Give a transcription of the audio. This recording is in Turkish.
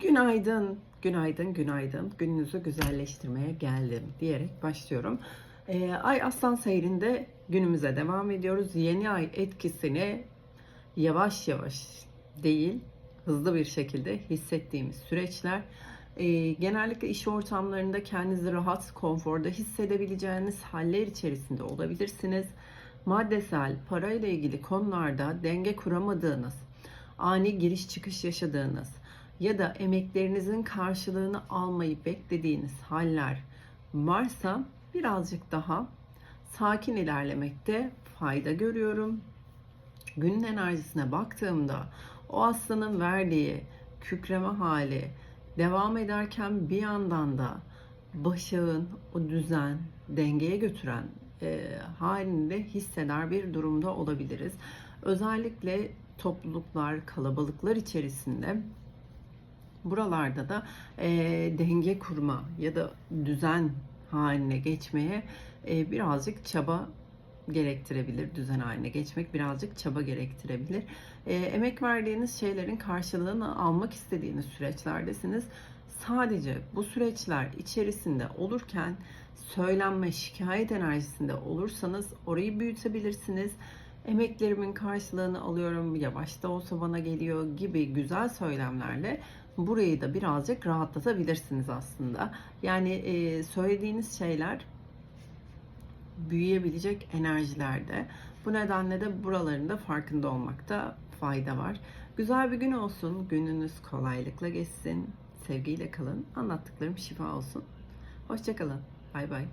Günaydın, günaydın, günaydın. Gününüzü güzelleştirmeye geldim diyerek başlıyorum. Ee, ay Aslan seyrinde günümüze devam ediyoruz. Yeni ay etkisini yavaş yavaş değil, hızlı bir şekilde hissettiğimiz süreçler. Ee, genellikle iş ortamlarında kendinizi rahat, konforda hissedebileceğiniz haller içerisinde olabilirsiniz. Maddesel, parayla ilgili konularda denge kuramadığınız, ani giriş çıkış yaşadığınız ya da emeklerinizin karşılığını almayı beklediğiniz haller varsa birazcık daha sakin ilerlemekte fayda görüyorum. Günün enerjisine baktığımda o aslanın verdiği kükreme hali devam ederken bir yandan da başağın o düzen, dengeye götüren e, halini de hisseder bir durumda olabiliriz. Özellikle topluluklar, kalabalıklar içerisinde buralarda da e, denge kurma ya da düzen haline geçmeye e, birazcık çaba gerektirebilir. Düzen haline geçmek birazcık çaba gerektirebilir. E, emek verdiğiniz şeylerin karşılığını almak istediğiniz süreçlerdesiniz. Sadece bu süreçler içerisinde olurken söylenme, şikayet enerjisinde olursanız orayı büyütebilirsiniz. Emeklerimin karşılığını alıyorum, yavaş da olsa bana geliyor gibi güzel söylemlerle burayı da birazcık rahatlatabilirsiniz aslında. Yani e, söylediğiniz şeyler büyüyebilecek enerjilerde. Bu nedenle de buralarında farkında olmakta fayda var. Güzel bir gün olsun. Gününüz kolaylıkla geçsin. Sevgiyle kalın. Anlattıklarım şifa olsun. Hoşçakalın. Bay bay.